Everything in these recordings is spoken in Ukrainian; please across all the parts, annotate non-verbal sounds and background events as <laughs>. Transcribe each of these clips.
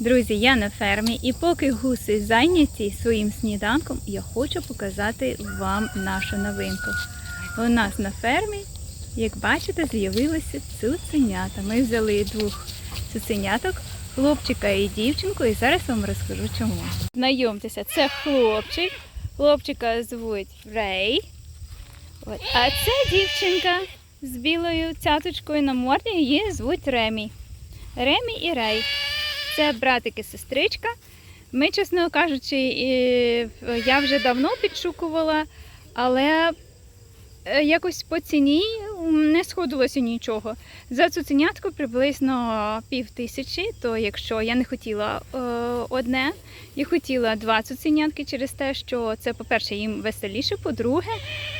Друзі, я на фермі, і поки гуси зайняті своїм сніданком, я хочу показати вам нашу новинку. У нас на фермі, як бачите, з'явилися цуценята. Ми взяли двох цуценяток, хлопчика і дівчинку, і зараз вам розкажу чому. Знайомтеся, це хлопчик. Хлопчика звуть Рей. От. А це дівчинка з білою цяточкою на морді, її звуть Ремі. Ремі і Рей. Це братик і сестричка. Ми, чесно кажучи, я вже давно підшукувала, але е, якось по ціні не сходилося нічого. За цуценятку приблизно пів тисячі, то якщо я не хотіла е, одне, я хотіла два цуценятки через те, що це, по-перше, їм веселіше, по-друге,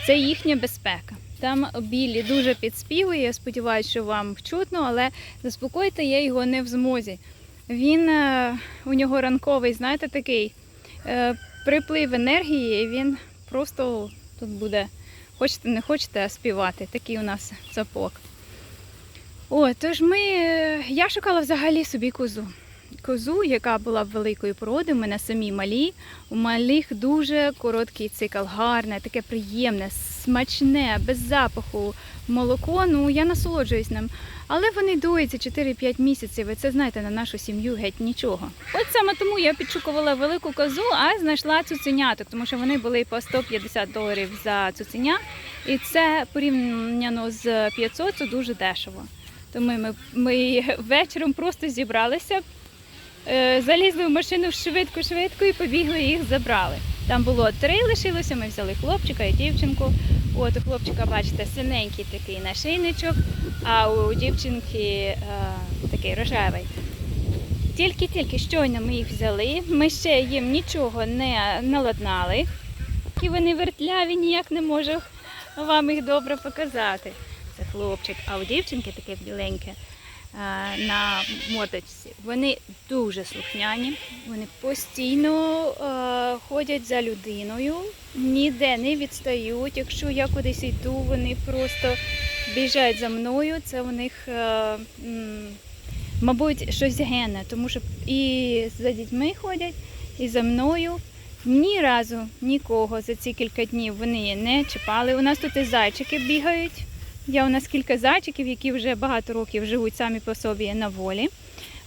це їхня безпека. Там білі дуже підспівує, я сподіваюся, що вам чутно, але заспокоїти я його не в змозі. Він е, у нього ранковий, знаєте, такий е, приплив енергії, і він просто тут буде, хочете, не хочете, співати. Такий у нас цапок. О, тож ми, е, я шукала взагалі собі козу. Козу, яка була великої породи, у мене самі малі. У малих дуже короткий цикл, гарне, таке приємне, смачне, без запаху молоко. Ну я насолоджуюсь ним. Але вони доїться 4-5 місяців, і це знаєте, на нашу сім'ю геть нічого. От саме тому я підшукувала велику козу, а знайшла цуценяток, тому що вони були по 150 доларів за цуценя, і це порівняно з 500 це дуже дешево. Тому ми, ми вечором просто зібралися, залізли в машину швидко-швидко і побігли їх забрали. Там було три лишилося, ми взяли хлопчика і дівчинку. От у хлопчика, бачите, синенький такий нашийничок, а у дівчинки е, такий рожевий. Тільки-тільки щойно ми їх взяли, ми ще їм нічого не наладнали. І вони вертляві, ніяк не можу вам їх добре показати. Це хлопчик, а у дівчинки таке біленьке е, на мордочці. Вони дуже слухняні, вони постійно е, ходять за людиною, ніде не відстають. Якщо я кудись йду, вони просто біжать за мною. Це у них, е, мабуть, щось генне, тому що і за дітьми ходять, і за мною. Ні разу нікого за ці кілька днів вони не чіпали. У нас тут і зайчики бігають. Є у нас кілька зайчиків, які вже багато років живуть самі по собі на волі.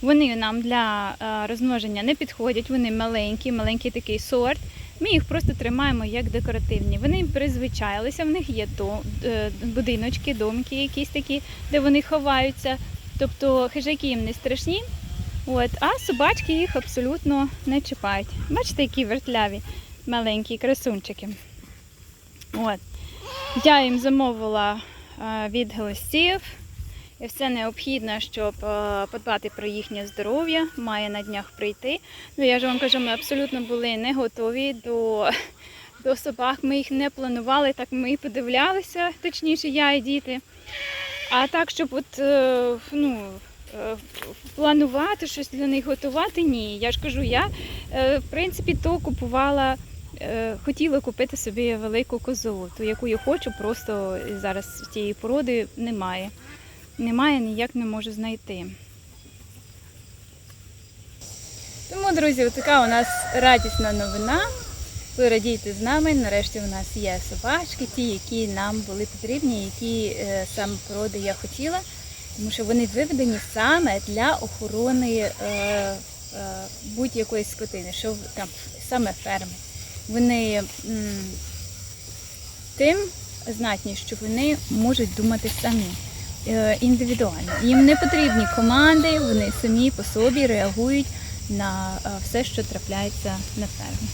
Вони нам для е, розмноження не підходять, вони маленькі, маленький такий сорт. Ми їх просто тримаємо як декоративні. Вони призвичайлися, в них є е, будиночки, домки якісь такі, де вони ховаються. Тобто хижаки їм не страшні. От, а собачки їх абсолютно не чіпають. Бачите, які вертляві маленькі красунчики. От. Я їм замовила від глистів. І все необхідне, щоб е, подбати про їхнє здоров'я, має на днях прийти. Ну, я ж вам кажу, ми абсолютно були не готові до, до собак. Ми їх не планували, так ми і подивлялися, точніше, я і діти. А так, щоб от, е, ну, е, планувати щось для них готувати, ні. Я ж кажу, я е, в принципі то купувала. Е, Хотіла купити собі велику козу, ту, яку я хочу, просто зараз тієї породи немає немає, ніяк не можу знайти. Тому, друзі, така у нас радісна новина. Ви радійте з нами. Нарешті у нас є собачки, ті, які нам були потрібні, які е, саме породи я хотіла, тому що вони виведені саме для охорони е, будь-якої скотини, що там саме ферми. Вони тим знатні, що вони можуть думати самі е, індивідуально. Їм не потрібні команди, вони самі по собі реагують на е, все, що трапляється на фермі.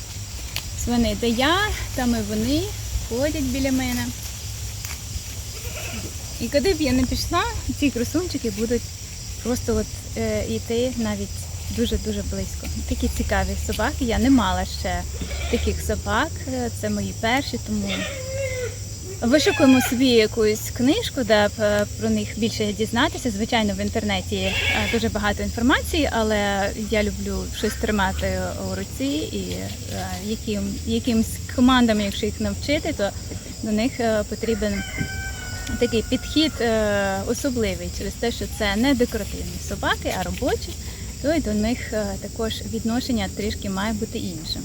Свини, де я, там і вони ходять біля мене. І куди б я не пішла, ці красунчики будуть просто от е, йти навіть дуже-дуже близько. Такі цікаві собаки. Я не мала ще таких собак. Е, Це мої перші, тому Вишукуємо собі якусь книжку, де е, про них більше дізнатися. Звичайно, в інтернеті е, дуже багато інформації, але я люблю щось тримати у руці і яким, якимсь командам, якщо їх навчити, то до них потрібен такий підхід особливий через те, що це не декоративні собаки, а робочі. То й до них е, також відношення трішки має бути іншим.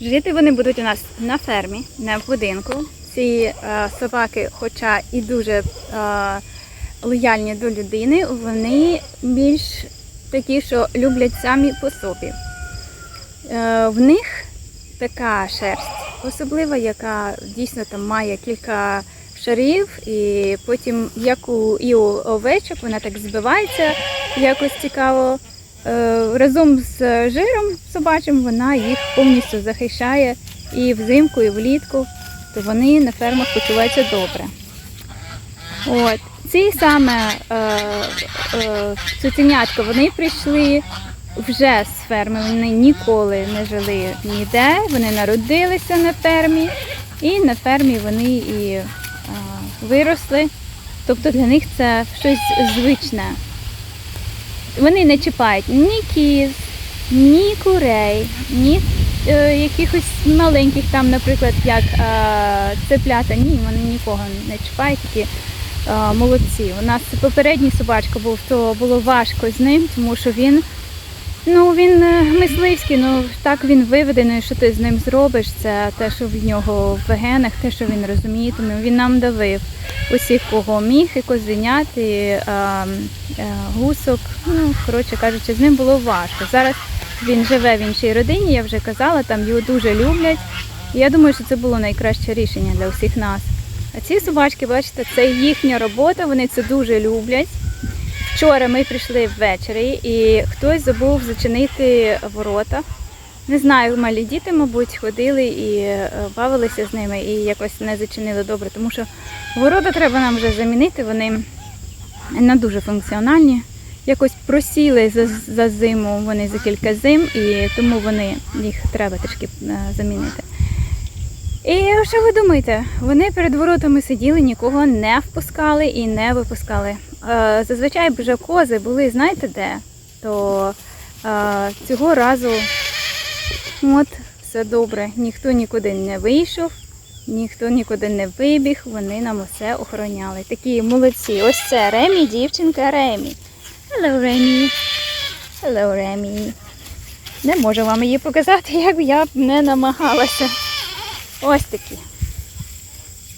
Жити вони будуть у нас на фермі, не в будинку. Ці е, собаки, хоча і дуже е, лояльні до людини, вони більш такі, що люблять самі по собі. В них така шерсть особлива, яка дійсно там має кілька шарів, і потім, як у, і у овечок, вона так збивається якось цікаво. Е, разом з жиром собачим вона їх повністю захищає і взимку, і влітку, то вони на фермах почуваються добре. От. Ці саме е, е, цуценятка, вони прийшли вже з ферми, вони ніколи не жили ніде, вони народилися на фермі, і на фермі вони і виросли. Тобто для них це щось звичне. Вони не чіпають ні кіз, ні курей, ні е, якихось маленьких там, наприклад, як е, цеплята. Ні, вони нікого не чіпають, такі е, молодці. У нас попередній собачка був, то було важко з ним, тому що він, ну, він е, мисливський, ну так він виведений, що ти з ним зробиш. Це те, що в нього в генах, те, що він розуміє, тому він нам давив усіх, кого міг, і козенят, і е, е, гусок. Ну, коротше кажучи, з ним було важко. Зараз він живе в іншій родині, я вже казала, там його дуже люблять. Я думаю, що це було найкраще рішення для всіх нас. А ці собачки, бачите, це їхня робота, вони це дуже люблять. Вчора ми прийшли ввечері і хтось забув зачинити ворота. Не знаю, малі діти, мабуть, ходили і е, бавилися з ними і якось не зачинили добре, тому що ворота треба нам вже замінити, вони не дуже функціональні. Якось просіли за, за зиму вони за кілька зим, і тому вони їх треба трішки е, замінити. І що ви думаєте? Вони перед воротами сиділи, нікого не впускали і не випускали. Е, Зазвичай вже кози були, знаєте де? То е, цього разу от все добре. Ніхто нікуди не вийшов, ніхто нікуди не вибіг, вони нам усе охороняли. Такі молодці. Ось це Ремі, дівчинка Ремі. Hello, Ремі. Hello, Ремі. Не можу вам її показати, як я б не намагалася. Ось такі.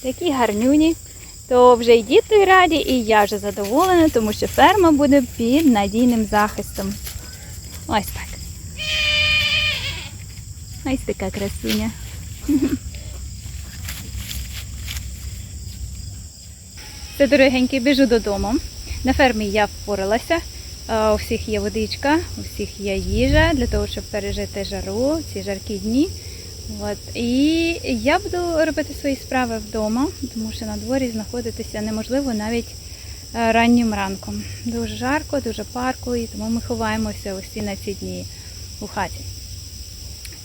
Такі гарнюні. То вже і діти раді, і я вже задоволена, тому що ферма буде під надійним захистом. Ось так. Ось така красуня. <laughs> Це дорогенький, біжу додому. На фермі я впоралася. Е, У всіх є водичка, у всіх є їжа для того, щоб пережити жару, ці жаркі дні. От. І я буду робити свої справи вдома, тому що на дворі знаходитися неможливо навіть е, раннім ранком. Дуже жарко, дуже парко, і тому ми ховаємося усі на ці дні у хаті.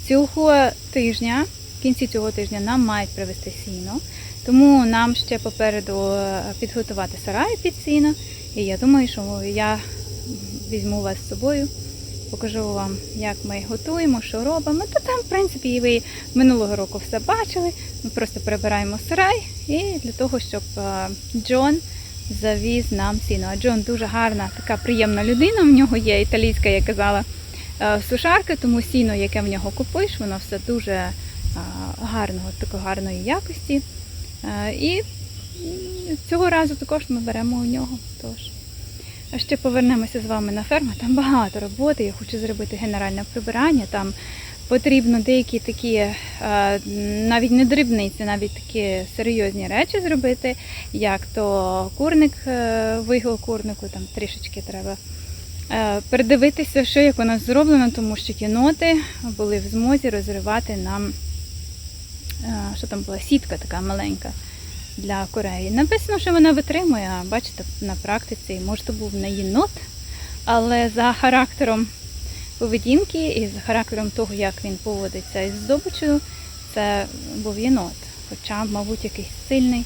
Цього тижня, в кінці цього тижня, нам мають привезти сіно, тому нам ще попереду е, підготувати сарай під сіно. І я думаю, що я візьму вас з собою, покажу вам, як ми готуємо, що робимо. Та там, в принципі, і ви минулого року все бачили. Ми просто прибираємо сарай і для того, щоб е, Джон завіз нам сіно. А Джон дуже гарна, така приємна людина. В нього є італійська, я казала, е, сушарка, тому сіно, яке в нього купуєш, воно все дуже е, гарного, такої гарної якості. І цього разу також ми беремо у нього. Тож. А ще повернемося з вами на ферму. Там багато роботи. Я хочу зробити генеральне прибирання. Там потрібно деякі такі, е, навіть не дрібниці, навіть такі серйозні речі зробити, як то курник, е, вигул курнику, там трішечки треба е, передивитися, що як у нас зроблено, тому що кіноти були в змозі розривати нам, що там була сітка така маленька для Кореї. Написано, що вона витримує, а бачите, на практиці, може, був не єнот, але за характером поведінки і за характером того, як він поводиться із здобичею, це був єнот. Хоча, мабуть, якийсь сильний,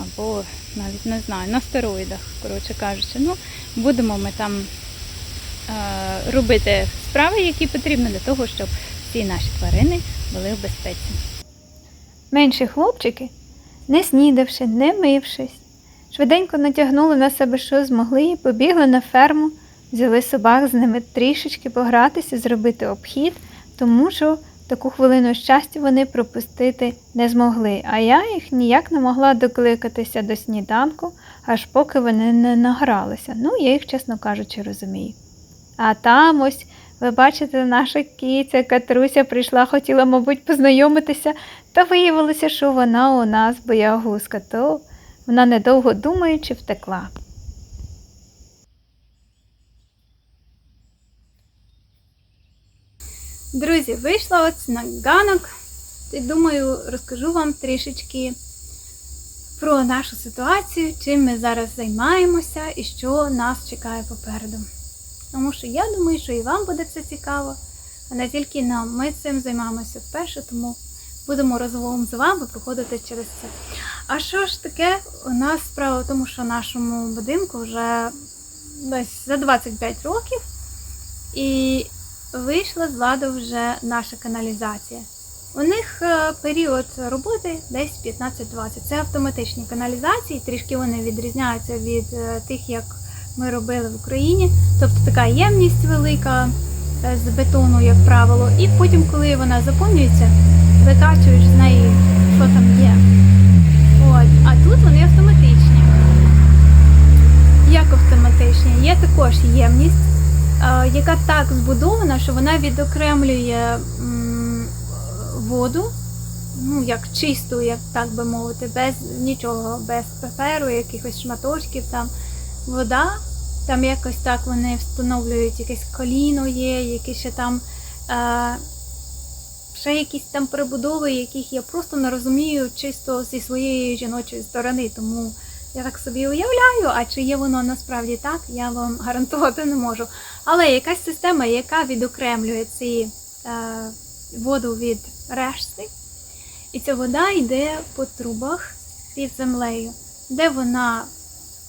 або навіть не знаю, на стероїдах, коротше кажучи. Ну, будемо ми там е, робити справи, які потрібні для того, щоб всі наші тварини були в безпеці. Менші хлопчики не снідавши, не мившись, швиденько натягнули на себе, що змогли, і побігли на ферму взяли собак з ними трішечки погратися, зробити обхід, тому що таку хвилину щастя вони пропустити не змогли. А я їх ніяк не могла докликатися до сніданку, аж поки вони не награлися. Ну, я їх, чесно кажучи, розумію. А там ось, ви бачите, наша киця Катруся прийшла, хотіла, мабуть, познайомитися, та виявилося, що вона у нас боягузка, то вона недовго думаючи втекла. Друзі, вийшла от на ганок. І думаю, розкажу вам трішечки про нашу ситуацію, чим ми зараз займаємося і що нас чекає попереду. Тому що я думаю, що і вам буде це цікаво, а не тільки нам. Ми цим займаємося вперше, тому будемо разом з вами проходити через це. А що ж таке? У нас справа в тому, що нашому будинку вже десь за 25 років, і вийшла з ладу вже наша каналізація. У них е, період роботи десь 15-20. Це автоматичні каналізації, трішки вони відрізняються від е, тих, як ми робили в Україні. Тобто така ємність велика е, з бетону, як правило, і потім, коли вона заповнюється, викачуєш з неї, що там є. От. А тут вони автоматичні. Як автоматичні? Є також ємність, е, яка так збудована, що вона відокремлює воду, ну як чисту, як так би мовити, без нічого, без паперу, якихось шматочків там. Вода, там якось так вони встановлюють якесь коліно є, які ще там е, ще якісь там перебудови, яких я просто не розумію чисто зі своєї жіночої сторони. Тому я так собі уявляю, а чи є воно насправді так, я вам <laughs> гарантувати не можу. Але якась система, яка відокремлює ці е, воду від решти, і ця вода йде по трубах під землею, де вона,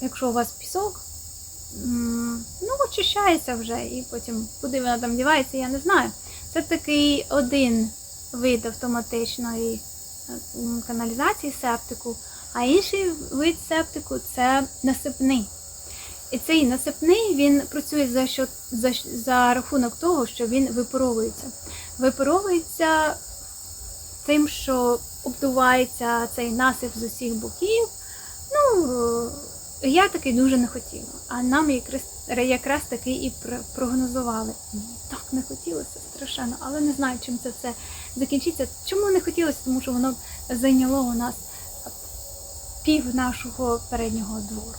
якщо у вас пісок, ну, очищається вже, і потім куди вона там дівається, я не знаю. Це такий один вид автоматичної е, каналізації септику, а інший вид септику це насипний. І цей насипний він працює за, що, за, за рахунок того, що він випаровується. Випаровується тим, що обдувається цей насип з усіх боків. Ну, е, я таки дуже не хотіла. А нам якраз, якраз таки і пр- прогнозували. Так не хотілося страшенно, але не знаю, чим це все закінчиться. Чому не хотілося? Тому що воно зайняло у нас пів нашого переднього двору.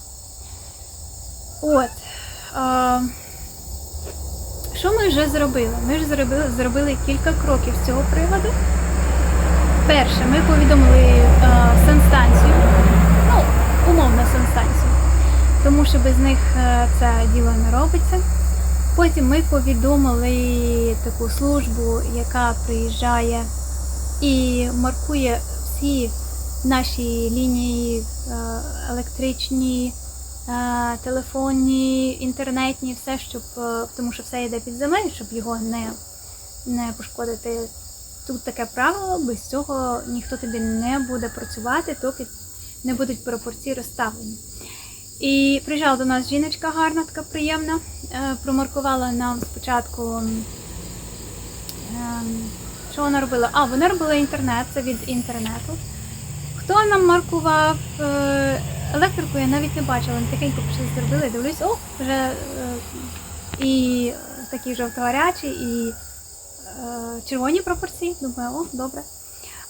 От. А, що ми вже зробили? Ми ж зробили, зробили кілька кроків з цього приводу. Перше, ми повідомили а, санстанцію, ну, умовно санстанцію, тому що без них е, це діло не робиться. Потім ми повідомили таку службу, яка приїжджає і маркує всі наші лінії е, електричні, е, телефонні, інтернетні, все, щоб, тому що все йде під землею, щоб його не, не пошкодити. Тут таке правило, без цього ніхто тобі не буде працювати, доки не будуть пропорції розставлені. І приїжджала до нас жіночка гарна, така приємна, е, промаркувала нам спочатку. ем, Що вона робила? А, вона робила інтернет, це від інтернету. Хто нам маркував е, електрику, я навіть не бачила. Вони тихенько щось зробили, дивлюсь, о, вже е, і такі жовто-гарячі, і червоні пропорції. Думаю, о, добре.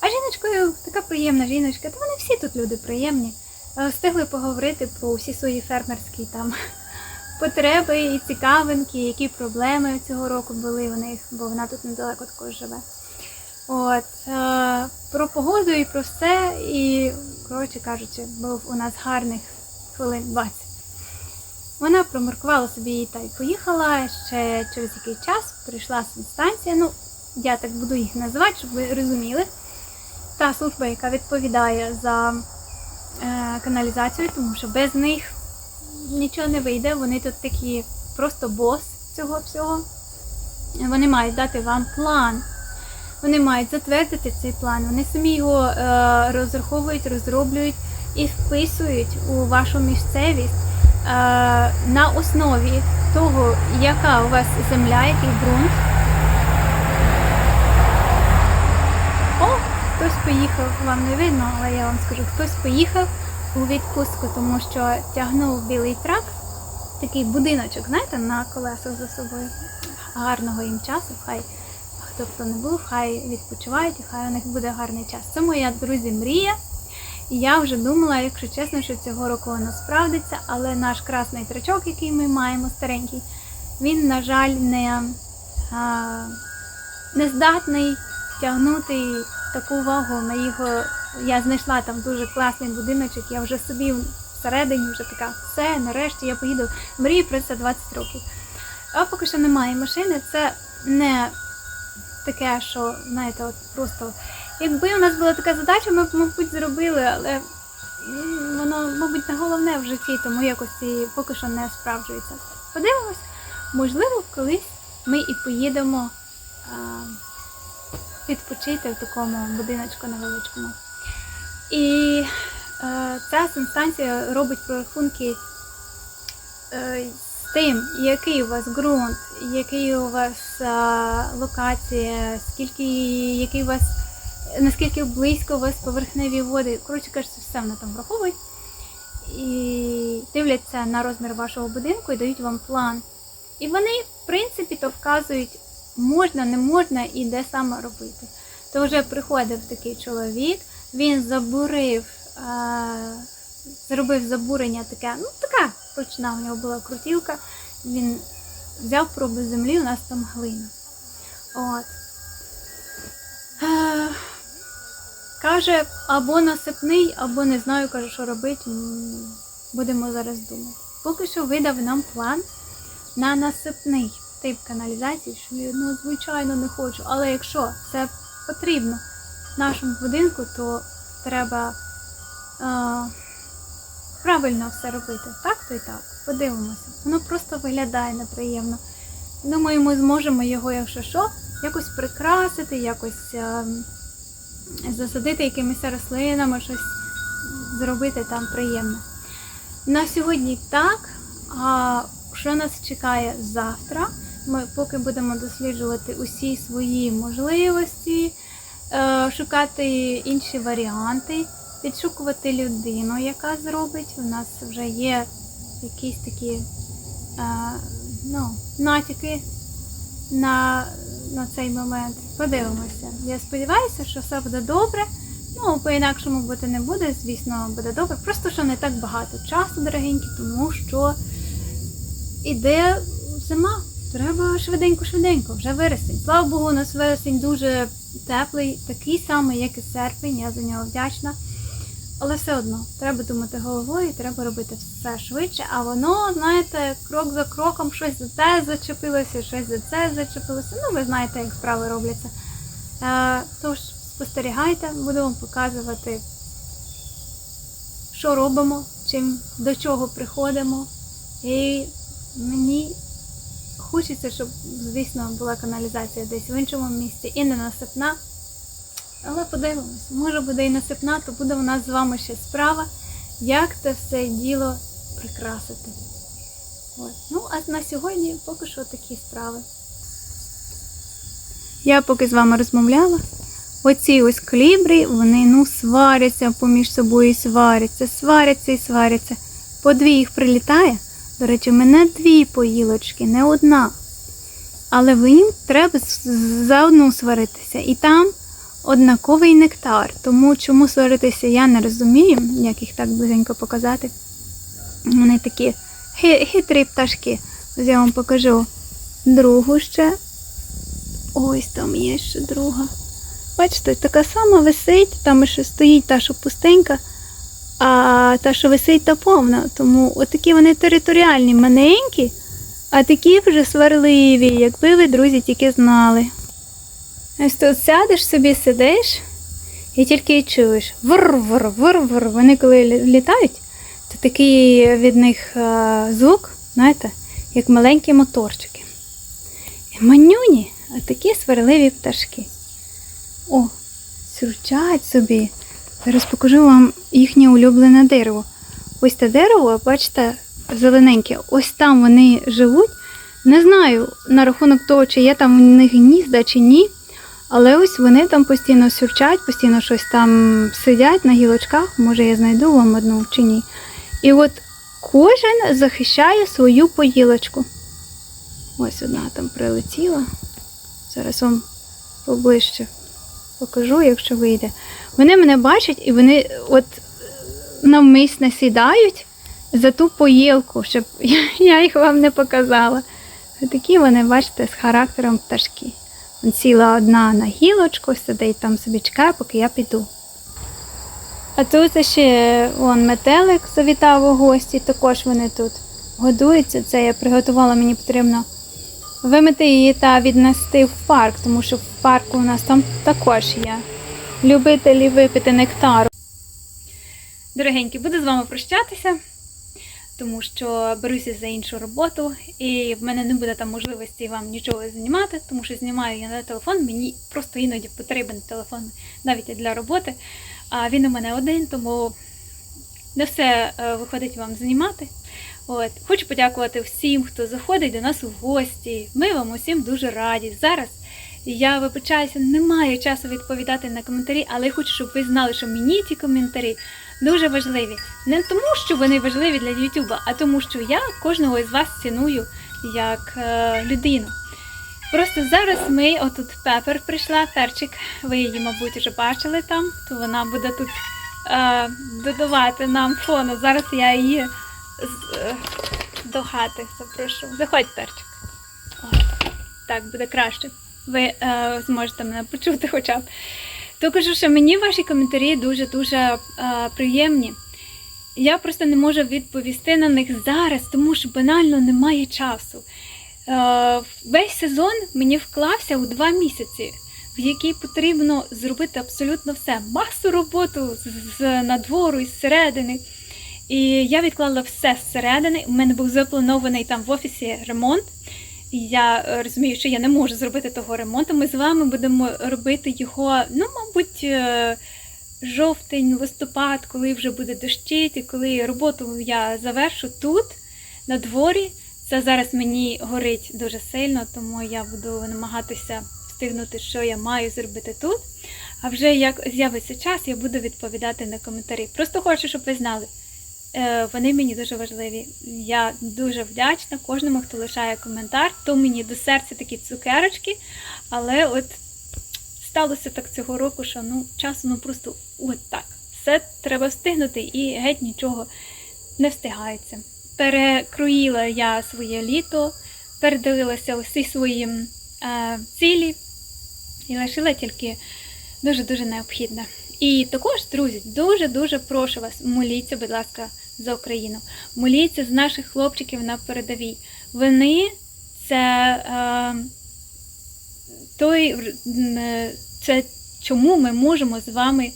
А жіночкою така приємна жіночка, та вони всі тут люди приємні. Е, Встигли поговорити про всі свої фермерські там потреби і цікавинки, які проблеми цього року були у них, бо вона тут недалеко також живе. От, е, про погоду і про все. І, коротше кажучи, був у нас гарних хвилин 20. Вона промаркувала собі та й поїхала. Ще через який час прийшла станція. Ну, я так буду їх називати, щоб ви розуміли. Та служба, яка відповідає за каналізацію, тому що без них нічого не вийде. Вони тут такі просто бос цього всього. Вони мають дати вам план. Вони мають затвердити цей план. Вони самі його е, розраховують, розроблюють і вписують у вашу місцевість на основі того, яка у вас земля, який ґрунт. О, хтось поїхав, вам не видно, але я вам скажу, хтось поїхав у відпустку, тому що тягнув білий трак, такий будиночок, знаєте, на колесах за собою. Гарного їм часу, хай хто б то не був, хай відпочивають, хай у них буде гарний час. Це моя друзі мрія. І я вже думала, якщо чесно, що цього року воно справдиться, але наш красний трачок, який ми маємо старенький, він, на жаль, не, а, не здатний тягнути таку вагу на його. Я знайшла там дуже класний будиночок, я вже собі всередині вже така, все, нарешті я поїду. Мрію про це 20 років. А поки що немає машини, це не таке, що, знаєте, от просто. Якби у нас була така задача, ми б, мабуть, зробили, але воно, мабуть, не головне в житті, тому якось і поки що не справджується. Подивимось, можливо, колись ми і поїдемо а, відпочити в такому будиночку невеличкому. І е, ця санстанція робить прорахунки е, тим, який у вас ґрунт, який у вас а, локація, скільки, який у вас, наскільки близько у вас поверхневі води. Коротше кажучи, все вони там враховують. І дивляться на розмір вашого будинку і дають вам план. І вони, в принципі, то вказують, можна, не можна і де саме робити. То вже приходив такий чоловік, він забурив, а, зробив забурення таке, ну така ручна у нього була крутілка. Він взяв проби землі, у нас там глина. От. Е, каже, або насипний, або не знаю, каже, що робити. Будемо зараз думати. Поки що видав нам план на насипний тип каналізації, що я ну, звичайно не хочу. Але якщо це потрібно нашому будинку, то треба е, правильно все робити. Так то і так. Подивимося. Воно просто виглядає неприємно. Думаю, ми зможемо його, якщо що, якось прикрасити, якось е, засадити якимись рослинами, щось зробити там приємне. На сьогодні так. А що нас чекає завтра? Ми поки будемо досліджувати усі свої можливості, е, шукати інші варіанти, підшукувати людину, яка зробить. У нас вже є якісь такі е, ну, натяки на, на цей момент. Подивимося. Я сподіваюся, що все буде добре. Ну, по-інакшому бути не буде, звісно, буде добре. Просто що не так багато часу, дорогенькі, тому що іде зима. Треба швиденько-швиденько, вже вересень. Слава Богу, у нас вересень дуже теплий, такий самий, як і серпень, я за нього вдячна. Але все одно, треба думати головою, треба робити все швидше, а воно, знаєте, крок за кроком, щось за те зачепилося, щось за це зачепилося. Ну, ви знаєте, як справи робляться. Е, тож, спостерігайте, буду вам показувати, що робимо, чим, до чого приходимо. І мені хочеться, щоб, звісно, була каналізація десь в іншому місці і не насипна. Але подивимось, може буде і насипна, то буде у нас з вами ще справа, як це все діло прикрасити. От. Ну, а на сьогодні поки що такі справи. Я поки з вами розмовляла. Оці ось клібри, вони ну сваряться поміж собою сваряться, сваряться і сваряться. По дві їх прилітає. До речі, в мене дві поїлочки, не одна. Але їм треба з- за одну сваритися. І там однаковий нектар. Тому чому сваритися я не розумію, як їх так близенько показати. Вони такі хи- хитрі пташки. Ось я вам покажу другу ще. Ось там є ще друга. Бачите, така сама висить, там ще стоїть та, що пустенька, а та, що висить, та повна. Тому отакі вони територіальні, маленькі, а такі вже сварливі, якби ви, друзі, тільки знали. Ось тут сядеш собі, сидиш і тільки чуєш вр-вр, вр-вр. Вони коли літають, то такий від них звук, знаєте, як маленькі моторчики. І манюні, а такі сварливі пташки. О, сюрчать собі. Зараз покажу вам їхнє улюблене дерево. Ось те дерево, бачите, зелененькі. Ось там вони живуть. Не знаю на рахунок того, чи є там у них гнізда чи ні. Але ось вони там постійно сюрчать, постійно щось там сидять на гілочках. Може, я знайду вам одну чи ні. І от кожен захищає свою поїлочку. Ось одна там прилетіла. Зараз вам поближче покажу, якщо вийде. Вони мене бачать і вони от навмисне сідають за ту поїлку, щоб <laughs> я їх вам не показала. Такі вони, бачите, з характером пташки. Он Сіла одна на гілочку, сидить там собі чекає, поки я піду. А тут ще вон, метелик завітав у гості, також вони тут годуються. Це я приготувала, мені потрібно вимити її та віднести в парк, тому що в парку у нас там також є любителі випити нектару. Дорогенькі, буду з вами прощатися, тому що беруся за іншу роботу, і в мене не буде там можливості вам нічого знімати, тому що знімаю я на телефон. Мені просто іноді потрібен телефон навіть для роботи. А він у мене один, тому не все е, виходить вам знімати. От. Хочу подякувати всім, хто заходить до нас у гості. Ми вам усім дуже раді. Зараз я вибачаюся, не маю часу відповідати на коментарі, але хочу, щоб ви знали, що мені ці коментарі дуже важливі. Не тому, що вони важливі для Ютуба, а тому, що я кожного із вас ціную як е, людину. Просто зараз ми, отут Пепер прийшла, перчик, ви її, мабуть, вже бачили там, то вона буде тут е, додавати нам фону. Зараз я її з, е, до хати запрошу. Заходь, перчик. От. Так, буде краще. Ви е, зможете мене почути хоча б. То кажу, що мені ваші коментарі дуже-дуже е, приємні. Я просто не можу відповісти на них зараз, тому що банально немає часу. Е, весь сезон мені вклався у два місяці, в який потрібно зробити абсолютно все. Масу роботу з, з надвору і зсередини. І я відклала все зсередини. У мене був запланований там в офісі ремонт. Я е, розумію, що я не можу зробити того ремонту. Ми з вами будемо робити його, ну, мабуть, е, жовтень, листопад, коли вже буде дощить, і коли роботу я завершу тут, на дворі. Це зараз мені горить дуже сильно, тому я буду намагатися встигнути, що я маю зробити тут. А вже як з'явиться час, я буду відповідати на коментарі. Просто хочу, щоб ви знали. Е, Вони мені дуже важливі. Я дуже вдячна кожному, хто лишає коментар. То мені до серця такі цукерочки. Але от сталося так цього року, що ну часу ну просто от так. Все треба встигнути і геть нічого не встигається. Перекроїла я своє літо, передивилася усі свої е, цілі і лишила тільки дуже-дуже необхідне. І також, друзі, дуже-дуже прошу вас, моліться, будь ласка, за Україну. Моліться з наших хлопчиків на передовій. Вони це е, той, е, це чому ми можемо з вами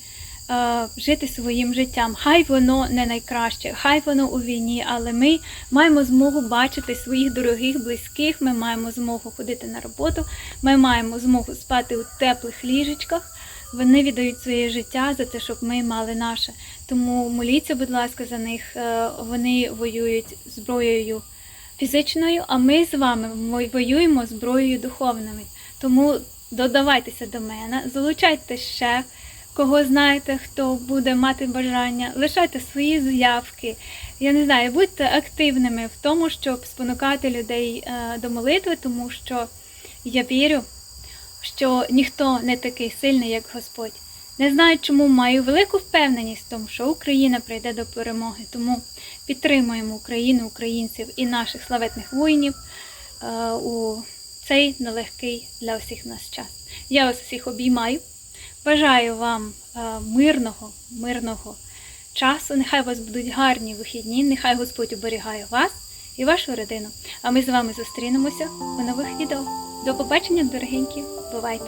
е, жити своїм життям. Хай воно не найкраще, хай воно у війні, але ми маємо змогу бачити своїх дорогих, близьких, ми маємо змогу ходити на роботу, ми маємо змогу спати у теплих ліжечках. Вони віддають своє життя за те, щоб ми мали наше. Тому моліться, будь ласка, за них. Е, Вони воюють зброєю фізичною, а ми з вами во- воюємо зброєю духовною. Тому додавайтеся до мене, залучайте ще кого знаєте, хто буде мати бажання, лишайте свої заявки. Я не знаю, будьте активними в тому, щоб спонукати людей е, до молитви, тому що я вірю, що ніхто не такий сильний, як Господь. Не знаю, чому маю велику впевненість в тому, що Україна прийде до перемоги. Тому підтримуємо Україну, українців і наших славетних воїнів е, у цей нелегкий для всіх нас час. Я вас всіх обіймаю. Бажаю вам е, мирного, мирного часу. Нехай у вас будуть гарні вихідні, нехай Господь оберігає вас і вашу родину. А ми з вами зустрінемося у нових відео. До побачення, дорогенькі. Бувайте!